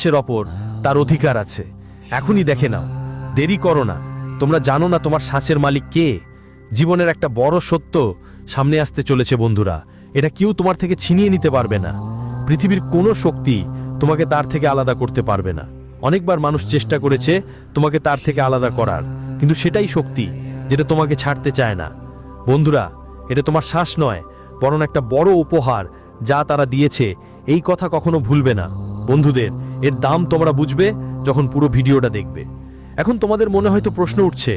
মানুষের ওপর তার অধিকার আছে। এখনই দেখে নাও। দেরি করো না। তোমরা জানো না তোমার শ্বাসের মালিক কে? জীবনের একটা বড় সত্য সামনে আসতে চলেছে, বন্ধুরা। এটা কেউ তোমার থেকে ছিনিয়ে নিতে পারবে না। পৃথিবীর কোনো শক্তি তোমাকে তার থেকে আলাদা করতে পারবে না। অনেকবার মানুষ চেষ্টা করেছে তোমাকে তার থেকে আলাদা করার, কিন্তু সেটাই শক্তি যেটা তোমাকে ছাড়তে চায় না। বন্ধুরা, এটা তোমার শ্বাস নয়, বরং একটা বড় উপহার যা তারা দিয়েছে। এই কথা কখনো ভুলবে না। বন্ধুদের এর দাম তোমরা বুঝবে যখন পুরো ভিডিওটা দেখবে। এখন তোমাদের মনে হয়তো প্রশ্ন উঠছে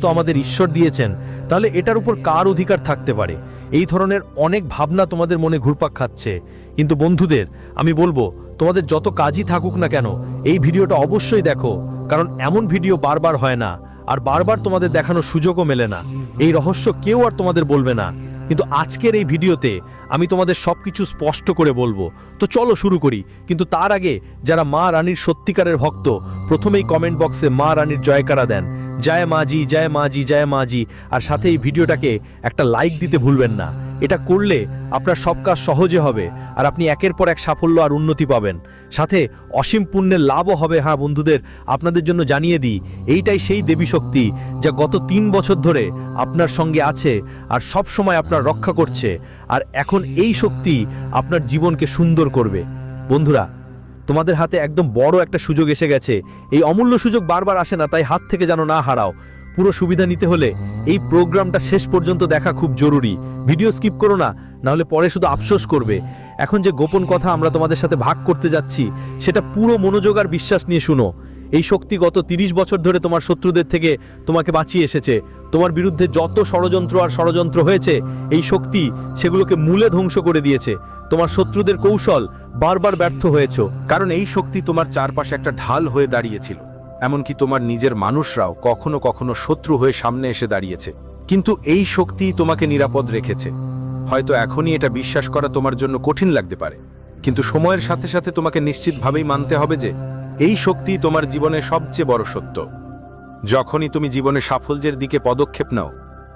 তো আমাদের ঈশ্বর দিয়েছেন, তাহলে এটার উপর কার অধিকার থাকতে পারে? এই ধরনের অনেক ভাবনা তোমাদের মনে ঘুরপাক খাচ্ছে। কিন্তু বন্ধুদের, আমি বলব, তোমাদের যত কাজই থাকুক না কেন, এই ভিডিওটা অবশ্যই দেখো, কারণ এমন ভিডিও বারবার হয় না, আর বারবার তোমাদের দেখানোর সুযোগও মেলে না। এই রহস্য কেউ আর তোমাদের বলবে না। কিন্তু আজকের এই ভিডিওতে আমি তোমাদের সব কিছু স্পষ্ট করে বলব। তো চলো শুরু করি। কিন্তু তার আগে যারা মা রানীর সত্যিকারের ভক্ত প্রথমেই কমেন্ট বক্সে মা রানীর জয়কারা দেন। জয় মাজি জয় মাজি জয় মাজি আর সাথে এই ভিডিওটাকে একটা লাইক দিতে ভুলবেন না। এটা করলে আপনার সব কাজ সহজে হবে আর আপনি একের পর এক সাফল্য আর উন্নতি পাবেন। সাথে অসীম পুণ্যের লাভও হবে। হ্যাঁ বন্ধুদের, আপনাদের জন্য জানিয়ে দিই, এইটাই সেই দেবী শক্তি যা গত তিন বছর ধরে আপনার সঙ্গে আছে আর সব সময় আপনার রক্ষা করছে। আর এখন এই শক্তি আপনার জীবনকে সুন্দর করবে। বন্ধুরা তোমাদের হাতে একদম বড় একটা সুযোগ এসে গেছে। এই অমূল্য সুযোগ বারবার আসে না, তাই হাত থেকে যেন না হারাও। পুরো সুবিধা নিতে হলে এই প্রোগ্রামটা শেষ পর্যন্ত দেখা খুব জরুরি। ভিডিও স্কিপ করো না, নাহলে পরে শুধু আফসোস করবে। এখন যে গোপন কথা আমরা তোমাদের সাথে ভাগ করতে যাচ্ছি, সেটা পুরো মনোযোগ আর বিশ্বাস নিয়ে শুনো। এই শক্তি গত ৩০ বছর ধরে তোমার শত্রুদের থেকে তোমাকে বাঁচিয়ে এসেছে। তোমার বিরুদ্ধে যত ষড়যন্ত্র আর ষড়যন্ত্র হয়েছে, এই শক্তি সেগুলোকে মূলে ধ্বংস করে দিয়েছে। তোমার শত্রুদের কৌশল বারবার ব্যর্থ হয়েছো, কারণ এই শক্তি তোমার চারপাশে একটা ঢাল হয়ে দাঁড়িয়েছিল। এমনকি তোমার নিজের মানুষরাও কখনো কখনো শত্রু হয়ে সামনে এসে দাঁড়িয়েছে। কিন্তু এই শক্তি তোমাকে নিরাপদ রেখেছে। হয়তো এখনই এটা বিশ্বাস করা তোমার জন্য কঠিন লাগতে পারে। কিন্তু সময়ের সাথে সাথে তোমাকে নিশ্চিতভাবেই মানতে হবে যে, এই শক্তি তোমার জীবনের সবচেয়ে বড় সত্য। যখনই তুমি জীবনে সাফল্যের দিকে পদক্ষেপ নাও,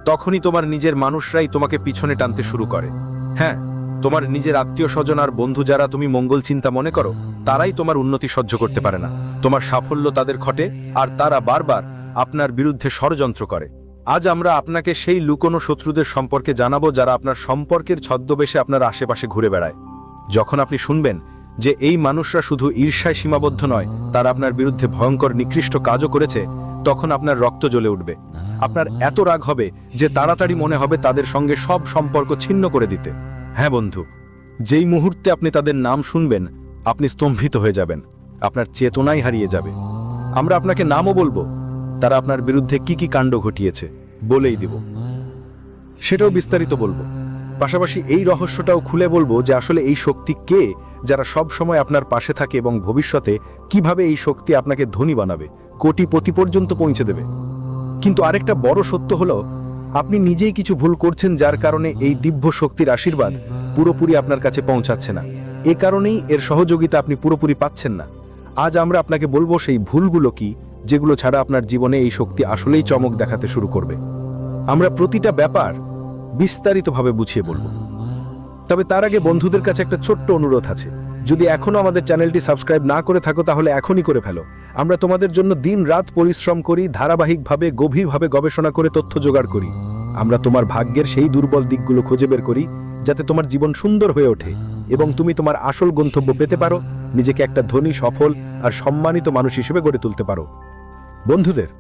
তখনই তোমার নিজের মানুষরাই তোমাকে পিছনে টানতে শুরু করে। হ্যাঁ তোমার নিজের আত্মীয় স্বজন আর বন্ধু যারা তুমি মঙ্গল চিন্তা মনে করো, তারাই তোমার উন্নতি সহ্য করতে পারে না। তোমার সাফল্য তাদের ঘটে আর তারা বারবার আপনার বিরুদ্ধে ষড়যন্ত্র করে। আজ আমরা আপনাকে সেই লুকোনো শত্রুদের সম্পর্কে জানাব যারা আপনার সম্পর্কের ছদ্মবেশে আপনার আশেপাশে ঘুরে বেড়ায়। যখন আপনি শুনবেন যে এই মানুষরা শুধু ঈর্ষায় সীমাবদ্ধ নয়, তারা আপনার বিরুদ্ধে ভয়ঙ্কর নিকৃষ্ট কাজও করেছে, তখন আপনার রক্ত জ্বলে উঠবে। আপনার এত রাগ হবে যে তাড়াতাড়ি মনে হবে তাদের সঙ্গে সব সম্পর্ক ছিন্ন করে দিতে। হ্যাঁ বন্ধু, যেই মুহূর্তে আপনি তাদের নাম শুনবেন, আপনি স্তম্ভিত হয়ে যাবেন, আপনার চেতনাই হারিয়ে যাবে। আমরা আপনাকে নামও বলব, তারা আপনার বিরুদ্ধে কি কি কাণ্ড ঘটিয়েছে, বলেই দিব। সেটাও বিস্তারিত বলব। পাশাপাশি এই রহস্যটাও খুলে বলব যে আসলে এই শক্তি কে, যারা সব সময় আপনার পাশে থাকে এবং ভবিষ্যতে কীভাবে এই শক্তি আপনাকে ধনী বানাবে, কোটিপতি পর্যন্ত পৌঁছে দেবে। কিন্তু আরেকটা বড় সত্য হলো আপনি নিজেই কিছু ভুল করছেন যার কারণে এই দিব্য শক্তির আশীর্বাদ পুরোপুরি আপনার কাছে পৌঁছাচ্ছে না। এ কারণেই এর সহযোগিতা আপনি পুরোপুরি পাচ্ছেন না। আজ আমরা আপনাকে বলব সেই ভুলগুলো কি, যেগুলো ছাড়া আপনার জীবনে এই শক্তি আসলেই চমক দেখাতে শুরু করবে। আমরা প্রতিটা ব্যাপার বিস্তারিতভাবে বুঝিয়ে বলব। তবে তার আগে বন্ধুদের কাছে একটা ছোট্ট অনুরোধ আছে। যদি এখনও আমাদের চ্যানেলটি সাবস্ক্রাইব না করে থাকো তাহলে এখনই করে ফেলো। আমরা তোমাদের জন্য দিন রাত পরিশ্রম করি, ধারাবাহিকভাবে, গভীরভাবে গবেষণা করে, তথ্য জোগাড় করি। আমরা তোমার ভাগ্যের সেই দুর্বল দিকগুলো খুঁজে বের করি, যাতে তোমার জীবন সুন্দর হয়ে ওঠে এবং তুমি তোমার আসল গন্তব্য পেতে পারো, নিজেকে একটা ধনী, সফল আর সম্মানিত মানুষ হিসেবে গড়ে তুলতে পারো। বন্ধুদের,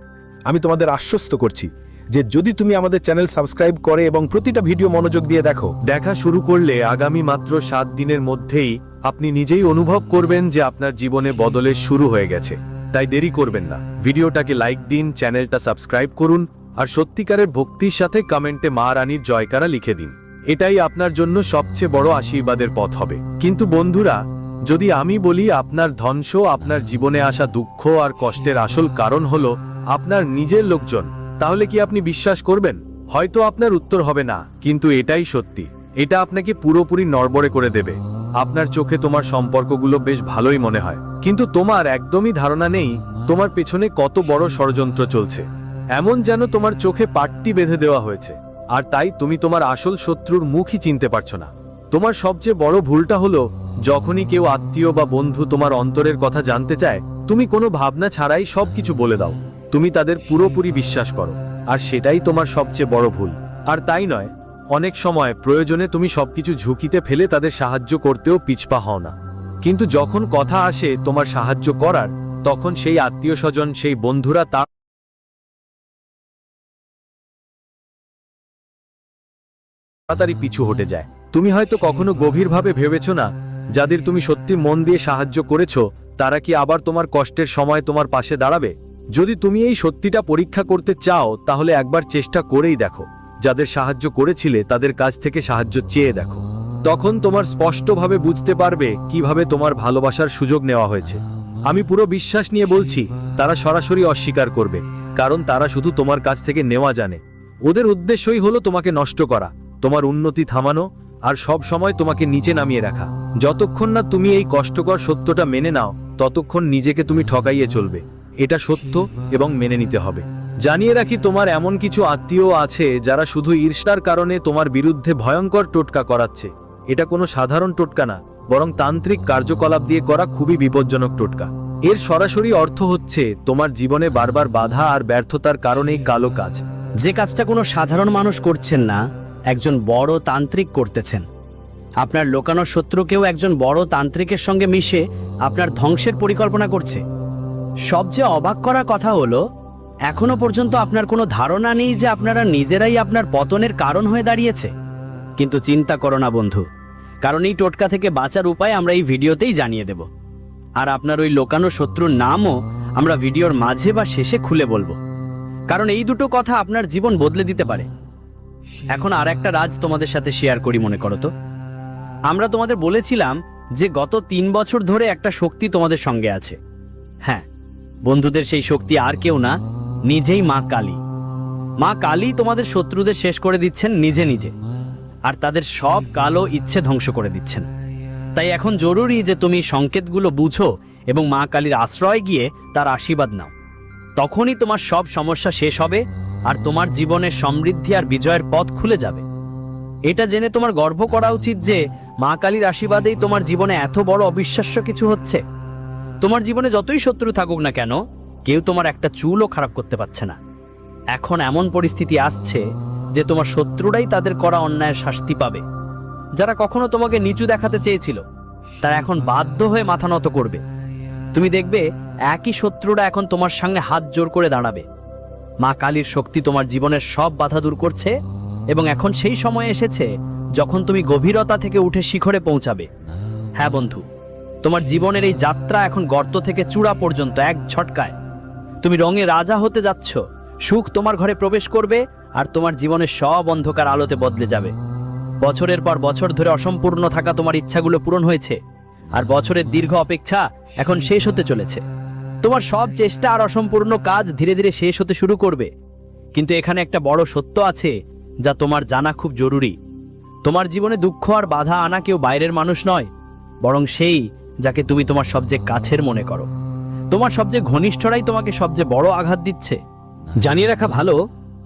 আমি তোমাদের আশ্বস্ত করছি যে যদি তুমি আমাদের চ্যানেল সাবস্ক্রাইব করে এবং প্রতিটা ভিডিও মনোযোগ দিয়ে দেখো। দেখা শুরু করলে আগামী মাত্র সাত দিনের মধ্যেই আপনি নিজেই অনুভব করবেন যে আপনার জীবনে বদলের শুরু হয়ে গেছে। তাই দেরি করবেন না। ভিডিওটাকে লাইক দিন, চ্যানেলটা সাবস্ক্রাইব করুন, আর সত্যিকারের ভক্তির সাথে কমেন্টে মা রানীর জয়কারা লিখে দিন। এটাই আপনার জন্য সবচেয়ে বড় আশীর্বাদের পথ হবে। কিন্তু বন্ধুরা, যদি আমি বলি আপনার ধ্বংস আপনার জীবনে আসা দুঃখ আর কষ্টের আসল কারণ হলো আপনার নিজের লোকজন, তাহলে কি আপনি বিশ্বাস করবেন? হয়তো আপনার উত্তর হবে না, কিন্তু এটাই সত্যি। এটা আপনাকে পুরোপুরি নড়বড়ে করে দেবে। আপনার চোখে তোমার সম্পর্কগুলো বেশ ভালোই মনে হয়। কিন্তু তোমার একদমই ধারণা নেই, তোমার পেছনে কত বড় ষড়যন্ত্র চলছে। এমন যেন তোমার চোখে পাট্টি বেঁধে দেওয়া হয়েছে। আর তাই তুমি তোমার আসল শত্রুর মুখই চিনতে পারছ না। তোমার সবচেয়ে বড় ভুলটা হলো, যখনই কেউ আত্মীয় বা বন্ধু তোমার অন্তরের কথা জানতে চায়, তুমি কোনো ভাবনা ছাড়াই সবকিছু বলে দাও। তুমি তাদের পুরোপুরি বিশ্বাস করো। আর সেটাই তোমার সবচেয়ে বড় ভুল। আর তাই নয় অনেক সময় প্রয়োজনে তুমি সবকিছু ঝুঁকিতে ফেলে তাদের সাহায্য করতেও পিছপা হও না। কিন্তু যখন কথা আসে তোমার সাহায্য করার, তখন সেই আত্মীয় স্বজন সেই বন্ধুরা তা তাড়াতাড়ি পিছু হটে যায়। তুমি হয়তো কখনো গভীরভাবে ভেবেছো না, যাদের তুমি সত্যি মন দিয়ে সাহায্য করেছ, তারা কি আবার তোমার কষ্টের সময় তোমার পাশে দাঁড়াবে? যদি তুমি এই সত্যিটা পরীক্ষা করতে চাও, তাহলে একবার চেষ্টা করেই দেখো। যাদের সাহায্য করেছিলে তাদের কাছ থেকে সাহায্য চেয়ে দেখো। তখন তোমার স্পষ্টভাবে বুঝতে পারবে কীভাবে তোমার ভালোবাসার সুযোগ নেওয়া হয়েছে। আমি পুরো বিশ্বাস নিয়ে বলছি, তারা সরাসরি অস্বীকার করবে, কারণ তারা শুধু তোমার কাছ থেকে নেওয়া জানে। ওদের উদ্দেশ্যই হলো তোমাকে নষ্ট করা, তোমার উন্নতি থামানো, আর সব সময় তোমাকে নিচে নামিয়ে রাখা। যতক্ষণ না তুমি এই কষ্টকর সত্যটা মেনে নাও, ততক্ষণ নিজেকে তুমি ঠকাইয়ে চলবে। এটা সত্য এবং মেনে নিতে হবে। জানিয়ে রাখি তোমার এমন কিছু আত্মীয় আছে যারা শুধু ঈর্ষার কারণে তোমার বিরুদ্ধে ভয়ঙ্কর টোটকা করাচ্ছে। এটা কোনো সাধারণ টোটকা না, বরং তান্ত্রিক কার্যকলাপ দিয়ে করা খুবই বিপজ্জনক টোটকা। এর সরাসরি অর্থ হচ্ছে, তোমার জীবনে বারবার বাধা আর ব্যর্থতার কারণেই কালো কাজ। যে কাজটা কোনো সাধারণ মানুষ করছেন না, একজন বড় তান্ত্রিক করতেছেন। আপনার লোকানো শত্রুকেও একজন বড় তান্ত্রিকের সঙ্গে মিশে আপনার ধ্বংসের পরিকল্পনা করছে। সবচেয়ে অবাক করা কথা হলো এখনও পর্যন্ত আপনার কোনো ধারণা নেই যে আপনারা নিজেরাই আপনার পতনের কারণ হয়ে দাঁড়িয়েছে। কিন্তু চিন্তা করো না, বন্ধু। কারণ এই টোটকা থেকে বাঁচার উপায় আমরা এই ভিডিওতেই জানিয়ে দেব। আর আপনার ওই লোকানো শত্রুর নামও আমরা ভিডিওর মাঝে বা শেষে খুলে বলব। কারণ এই দুটো কথা আপনার জীবন বদলে দিতে পারে। এখন আর একটা রাজ তোমাদের সাথে শেয়ার করি, মনে করো তো। আমরা তোমাদের বলেছিলাম যে গত তিন বছর ধরে একটা শক্তি তোমাদের সঙ্গে আছে। হ্যাঁ বন্ধুদের সেই শক্তি আর কেউ না নিজেই মা কালী। মা কালী তোমাদের শত্রুদের শেষ করে দিচ্ছেন নিজে নিজে। আর তাদের সব কালো ইচ্ছে ধ্বংস করে দিচ্ছেন। তাই এখন জরুরি যে তুমি সংকেতগুলো বুঝো এবং মা কালীর আশ্রয় গিয়ে তার আশীর্বাদ নাও। তখনই তোমার সব সমস্যা শেষ হবে আর তোমার জীবনের সমৃদ্ধি আর বিজয়ের পথ খুলে যাবে। এটা জেনে তোমার গর্ব করা উচিত যে মা কালীর আশীর্বাদেই তোমার জীবনে এত বড় অবিশ্বাস্য কিছু হচ্ছে। তোমার জীবনে যতই শত্রু থাকুক না কেন কেউ তোমার একটা চুলও খারাপ করতে পারছে না। এখন এমন পরিস্থিতি আসছে যে তোমার শত্রুরাই তাদের করা অন্যায়ের শাস্তি পাবে। যারা কখনো তোমাকে নিচু দেখাতে চেয়েছিল, তারা এখন বাধ্য হয়ে মাথা নত করবে। তুমি দেখবে একই শত্রুরা এখন তোমার সামনে হাত জোর করে দাঁড়াবে। মা কালীর শক্তি তোমার জীবনের সব বাধা দূর করছে এবং এখন সেই সময় এসেছে যখন তুমি গভীরতা থেকে উঠে শিখরে পৌঁছাবে। হ্যাঁ বন্ধু, তোমার জীবনের এই যাত্রা এখন গর্ত থেকে চূড়া পর্যন্ত এক ঝটকায়। তুমি রঙে রাজা হতে যাচ্ছ। সুখ তোমার ঘরে প্রবেশ করবে আর তোমার জীবনের সব অন্ধকার আলোতে বদলে যাবে। বছরের পর বছর ধরে অসম্পূর্ণ থাকা তোমার ইচ্ছাগুলো পূরণ হয়েছে আর বছরের দীর্ঘ অপেক্ষা এখন শেষ হতে চলেছে। তোমার সব চেষ্টা আর অসম্পূর্ণ কাজ ধীরে ধীরে শেষ হতে শুরু করবে। কিন্তু এখানে একটা বড় সত্য আছে যা তোমার জানা খুব জরুরি। তোমার জীবনে দুঃখ আর বাধা আনা কেউ বাইরের মানুষ নয়, বরং সেই যাকে তুমি তোমার সবচেয়ে কাছের মনে করো। তোমার সবচেয়ে ঘনিষ্ঠরাই তোমাকে সবচেয়ে বড় আঘাত দিচ্ছে। জানিয়ে রাখা ভালো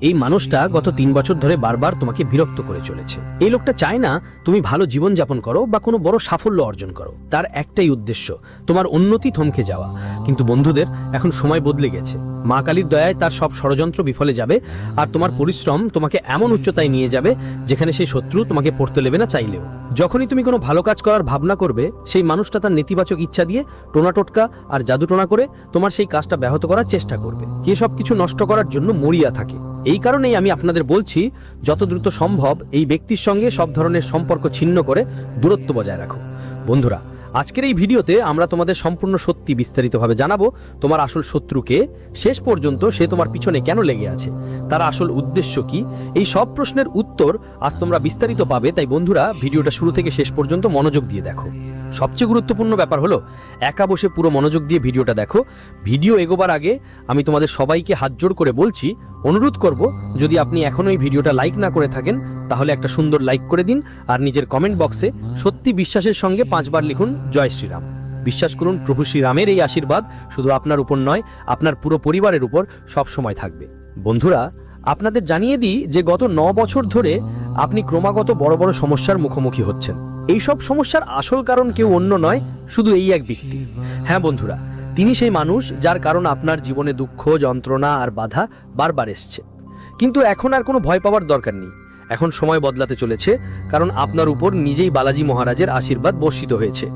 এই মানুষটা গত তিন বছর ধরে বারবার তোমাকে বিরক্ত করে চলেছে। এই লোকটা চায় না তুমি ভালো জীবন যাপন করো বা কোনো বড় সাফল্য অর্জন করো। তার একটাই উদ্দেশ্য, তোমার উন্নতি থমকে যাওয়া। কিন্তু বন্ধুদের এখন সময় বদলে গেছে। মা কালীর দয়ায় তার সব ষড়যন্ত্র বিফলে যাবে আর তোমার পরিশ্রম তোমাকে এমন উচ্চতায় নিয়ে যাবে যেখানে সেই শত্রু তোমাকে পড়তে নেবে না চাইলেও। যখনই তুমি কোনো ভালো কাজ করার ভাবনা করবে, সেই মানুষটা তার নেতিবাচক ইচ্ছা দিয়ে টোনা টোটকা আর জাদু টোনা করে তোমার সেই কাজটা ব্যাহত করার চেষ্টা করবে। কে সব কিছু নষ্ট করার জন্য মরিয়া থাকে। এই কারণেই আমি আপনাদের বলছি, যত দ্রুত সম্ভব এই ব্যক্তির সঙ্গে সব ধরনের সম্পর্ক ছিন্ন করে দূরত্ব বজায় রাখো। বন্ধুরা, আজকের এই ভিডিওতে আমরা তোমাদের সম্পূর্ণ সত্যি বিস্তারিতভাবে জানাব, তোমার আসল শত্রুকে শেষ পর্যন্ত সে তোমার পিছনে কেন লেগে আছে। তার আসল উদ্দেশ্য কি? এই সব প্রশ্নের উত্তর আজ তোমরা বিস্তারিত পাবে, তাই বন্ধুরা, ভিডিওটা শুরু থেকে শেষ পর্যন্ত মনোযোগ দিয়ে দেখো। সবচেয়ে গুরুত্বপূর্ণ ব্যাপার হলো, একা বসে পুরো মনোযোগ দিয়ে ভিডিওটা দেখো। ভিডিও এগোবার আগে আমি তোমাদের সবাইকে হাত জোড় করে বলছি, অনুরোধ করব, যদি আপনি এখনও এই ভিডিওটা লাইক না করে থাকেন, তাহলে একটা সুন্দর লাইক করে দিন আর নিজের কমেন্ট বক্সে সত্যি বিশ্বাসের সঙ্গে পাঁচবার লিখুন, জয় শ্রীরাম বিশ্বাস করুন, প্রভু শ্রীরামের এই আশীর্বাদ শুধু আপনার উপর নয়, আপনার পুরো পরিবারের উপর সব সময় থাকবে। বন্ধুরা, আপনাদের জানিয়ে দিই যে গত ন বছর ধরে আপনি ক্রমাগত বড় বড় সমস্যার মুখোমুখি হচ্ছেন। এই সব সমস্যার আসল কারণ কেউ অন্য নয়, শুধু এই এক ব্যক্তি। হ্যাঁ বন্ধুরা, তিনি সেই মানুষ যার কারণ আপনার জীবনে দুঃখ, যন্ত্রণা আর বাধা বারবার এসছে। কিন্তু এখন আর কোনো ভয় পাওয়ার দরকার নেই। এখন সময় বদলাতে চলেছে, কারণ আপনার উপর নিজেই বালাজি মহারাজের আশীর্বাদ বর্ষিত হয়েছে।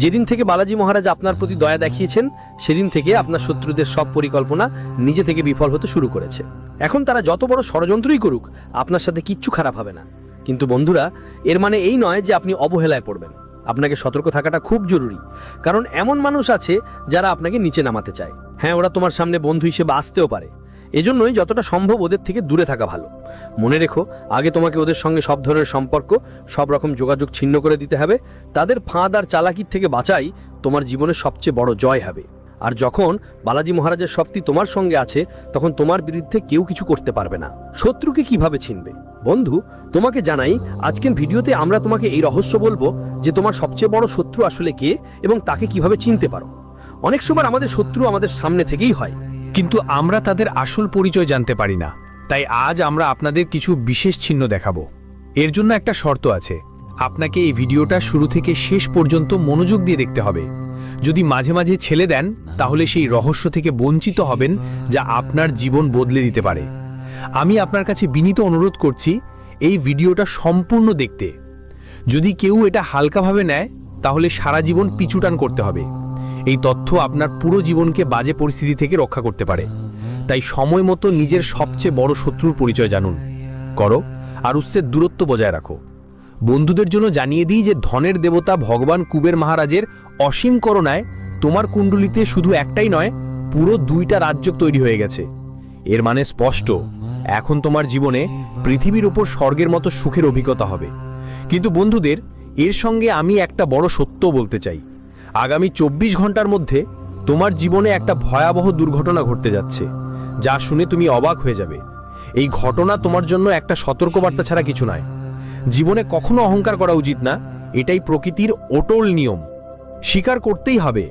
যেদিন থেকে বালাজি মহারাজ আপনার প্রতি দয়া দেখিয়েছেন, সেদিন থেকে আপনার শত্রুদের সব পরিকল্পনা নিজে থেকে বিফল হতে শুরু করেছে। এখন তারা যত বড় ষড়যন্ত্রই করুক, আপনার সাথে কিচ্ছু খারাপ হবে না। কিন্তু বন্ধুরা, এর মানে এই নয় যে আপনি অবহেলায় পড়বেন। আপনাকে সতর্ক থাকাটা খুব জরুরি, কারণ এমন মানুষ আছে যারা আপনাকে নিচে নামাতে চায়। হ্যাঁ ওরা তোমার সামনে বন্ধু হিসেবে আসতেও পারে এজন্যই যতটা সম্ভব ওদের থেকে দূরে থাকা ভালো। মনে রেখো, আগে তোমাকে ওদের সঙ্গে সব ধরনের সম্পর্ক, সব রকম যোগাযোগ ছিন্ন করে দিতে হবে। তাদের ফাঁদ আর চালাকির থেকে বাঁচাই তোমার জীবনের সবচেয়ে বড় জয় হবে। আর যখন বালাজি মহারাজের শক্তি তোমার সঙ্গে আছে, তখন তোমার বিরুদ্ধে কেউ কিছু করতে পারবে না। শত্রুকে কীভাবে চিনবে? বন্ধু, তোমাকে জানাই, আজকের ভিডিওতে আমরা তোমাকে এই রহস্য বলব যে তোমার সবচেয়ে বড় শত্রু আসলে কে এবং তাকে কীভাবে চিনতে পারো। অনেক সময় আমাদের শত্রু আমাদের সামনে থেকেই হয়। কিন্তু আমরা তাদের আসল পরিচয় জানতে পারি না। তাই আজ আমরা আপনাদের কিছু বিশেষ চিহ্ন দেখাবো। এর জন্য একটা শর্ত আছে। আপনাকে এই ভিডিওটা শুরু থেকে শেষ পর্যন্ত মনোযোগ দিয়ে দেখতে হবে। যদি মাঝে মাঝে ছেলে দেন, তাহলে সেই রহস্য থেকে বঞ্চিত হবেন যা আপনার জীবন বদলে দিতে পারে। আমি আপনার কাছে বিনীত অনুরোধ করছি, এই ভিডিওটা সম্পূর্ণ দেখতে। যদি কেউ এটা হালকাভাবে নেয়, তাহলে সারা জীবন পিছুটান করতে হবে। এই তথ্য আপনার পুরো জীবনকে বাজে পরিস্থিতি থেকে রক্ষা করতে পারে। তাই সময় মতো নিজের সবচেয়ে বড় শত্রুর পরিচয় জানুন। করো আর উৎসের দূরত্ব বজায় রাখো। বন্ধুদের জন্য জানিয়ে দিই যে ধনের দেবতা ভগবান কুবের মহারাজের অসীম করুণায় তোমার কুণ্ডলিতে শুধু একটাই নয়, পুরো দুইটা রাজ্য তৈরি হয়ে গেছে। এর মানে স্পষ্ট, এখন তোমার জীবনে পৃথিবীর উপর স্বর্গের মতো সুখের অভিজ্ঞতা হবে। কিন্তু বন্ধুদের, এর সঙ্গে আমি একটা বড় সত্য বলতে চাই। আগামী চব্বিশ ঘণ্টার মধ্যে তোমার জীবনে একটা ভয়াবহ দুর্ঘটনা ঘটতে যাচ্ছে, যা শুনে তুমি অবাক হয়ে যাবে। এই ঘটনা তোমার জন্য একটা সতর্কবার্তা ছাড়া কিছু নয়। জীবনে কখনো অহংকার করা উচিত না, এটাই প্রকৃতির অটল নিয়ম। স্বীকার করতেই হবে,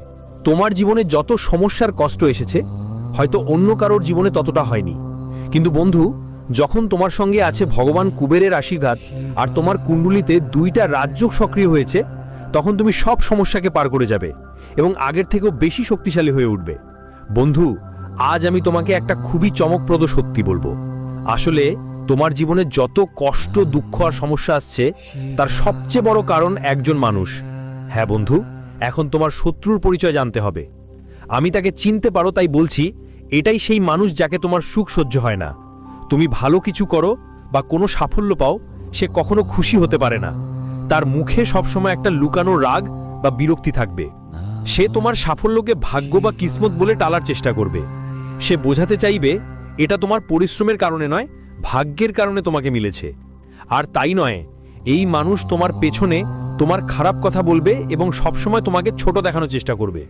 তোমার জীবনে যত সমস্যার কষ্ট এসেছে, হয়তো অন্য কারোর জীবনে ততটা হয়নি। কিন্তু বন্ধু, যখন তোমার সঙ্গে আছে ভগবান কুবেরের আশীর্বাদ আর তোমার কুণ্ডুলিতে দুইটা রাজ্য সক্রিয় হয়েছে তখন তুমি সব সমস্যাকে পার করে যাবে এবং আগের থেকেও বেশি শক্তিশালী হয়ে উঠবে। বন্ধু, আজ আমি তোমাকে একটা খুবই চমকপ্রদ সত্যি বলব। আসলে তোমার জীবনে যত কষ্ট, দুঃখ আর সমস্যা আসছে, তার সবচেয়ে বড় কারণ একজন মানুষ। হ্যাঁ বন্ধু, এখন তোমার শত্রুর পরিচয় জানতে হবে। আমি তাকে চিনতে পারো, তাই বলছি, এটাই সেই মানুষ যাকে তোমার সুখ সহ্য হয় না। তুমি ভালো কিছু করো বা কোনো সাফল্য পাও, সে কখনো খুশি হতে পারে না। তার মুখে সবসময় একটা লুকানো রাগ বা বিরক্তি থাকবে। সে তোমার সাফল্যকে ভাগ্য বা কিসমত বলে টালার চেষ্টা করবে। সে বোঝাতে চাইবে, এটা তোমার পরিশ্রমের কারণে নয়, ভাগ্যের কারণে তোমাকে মিলেছে। আর তাই নয়, এই মানুষ তোমার পেছনে তোমার খারাপ কথা বলবে এবং সবসময় তোমাকে ছোট দেখানোর চেষ্টা করবে।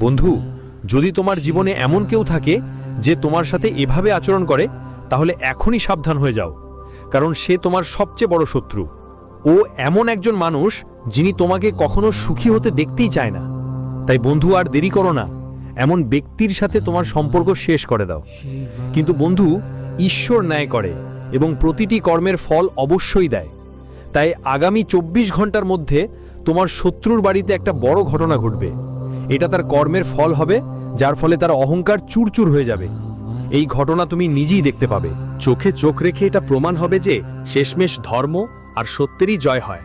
বন্ধু, যদি তোমার জীবনে এমন কেউ থাকে যে তোমার সাথে এভাবে আচরণ করে, তাহলে এখনই সাবধান হয়ে যাও। কারণ সে তোমার সবচেয়ে বড় শত্রু। ও এমন একজন মানুষ যিনি তোমাকে কখনো সুখী হতে দেখতেই চায় না। তাই বন্ধু আর দেরি করো না। এমন ব্যক্তির সাথে তোমার সম্পর্ক শেষ করে দাও। কিন্তু বন্ধু, ঈশ্বর ন্যায় করে এবং প্রতিটি কর্মের ফল অবশ্যই দেয়। তাই আগামী চব্বিশ ঘণ্টার মধ্যে তোমার শত্রুর বাড়িতে একটা বড় ঘটনা ঘটবে। এটা তার কর্মের ফল হবে, যার ফলে তার অহংকার চুরচুর হয়ে যাবে। এই ঘটনা তুমি নিজেই দেখতে পাবে। চোখে চোখ রেখে এটা প্রমাণ হবে যে শেষমেশ ধর্ম আর সত্যেরই জয় হয়।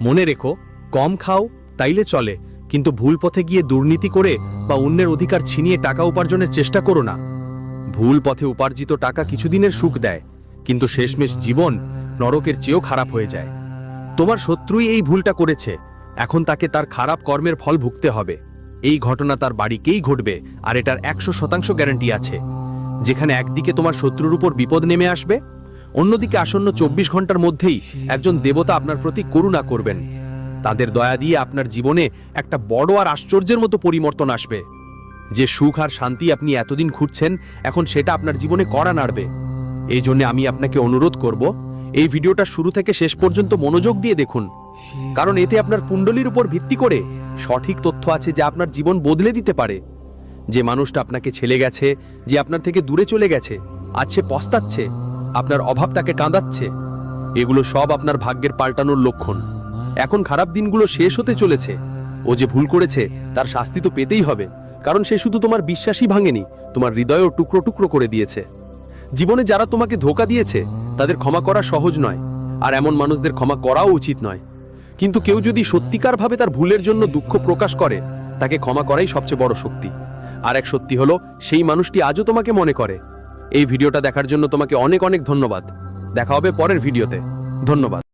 মনে রেখো, কম খাও, তাইলে চলে, কিন্তু ভুল পথে গিয়ে দুর্নীতি করে বা অন্যের অধিকার ছিনিয়ে টাকা উপার্জনের চেষ্টা করো না। ভুল পথে উপার্জিত টাকা কিছুদিনের সুখ দেয়, কিন্তু শেষমেশ জীবন নরকের চেয়েও খারাপ হয়ে যায়। তোমার শত্রুই এই ভুলটা করেছে, এখন তাকে তার খারাপ কর্মের ফল ভুগতে হবে। এই ঘটনা তার বাড়িকেই ঘটবে, আর এটার একশো শতাংশ গ্যারান্টি আছে। যেখানে একদিকে তোমার শত্রুর উপর বিপদ নেমে আসবে অন্যদিকে আসন্ন চব্বিশ ঘণ্টার মধ্যেই একজন দেবতা আপনার প্রতি করুণা করবেন। তাদের দয়া দিয়ে আপনার জীবনে একটা বড় আর আশ্চর্যের মতো পরিবর্তন আসবে। যে সুখ আর শান্তি আপনি এতদিন খুঁজছেন, এখন সেটা আপনার জীবনে করা নাড়বে। এই জন্য আমি আপনাকে অনুরোধ করব, এই ভিডিওটা শুরু থেকে শেষ পর্যন্ত মনোযোগ দিয়ে দেখুন। কারণ এতে আপনার কুণ্ডলীর উপর ভিত্তি করে সঠিক তথ্য আছে যা আপনার জীবন বদলে দিতে পারে। যে মানুষটা আপনাকে ছেলে গেছে, যে আপনার থেকে দূরে চলে গেছে সে পস্তাচ্ছে। আপনার অভাব তাকে কাঁদাচ্ছে এগুলো সব আপনার ভাগ্যের পাল্টানোর লক্ষণ। এখন খারাপ দিনগুলো শেষ হতে চলেছে। ও যে ভুল করেছে, তার শাস্তি তো পেতেই হবে। কারণ সে শুধু তোমার বিশ্বাসই ভাঙেনি, তোমার হৃদয়ও টুকরো টুকরো করে দিয়েছে। জীবনে যারা তোমাকে ধোকা দিয়েছে, তাদের ক্ষমা করা সহজ নয়, আর এমন মানুষদের ক্ষমা করাও উচিত নয়। কিন্তু কেউ যদি সত্যিকারভাবে তার ভুলের জন্য দুঃখ প্রকাশ করে, তাকে ক্ষমা করাই সবচেয়ে বড় শক্তি। আর এক সত্যি হলো, সেই মানুষটি আজও তোমাকে মনে করে। এই ভিডিওটা দেখার জন্য তোমাকে অনেক অনেক ধন্যবাদ। দেখা হবে পরের ভিডিওতে। ধন্যবাদ।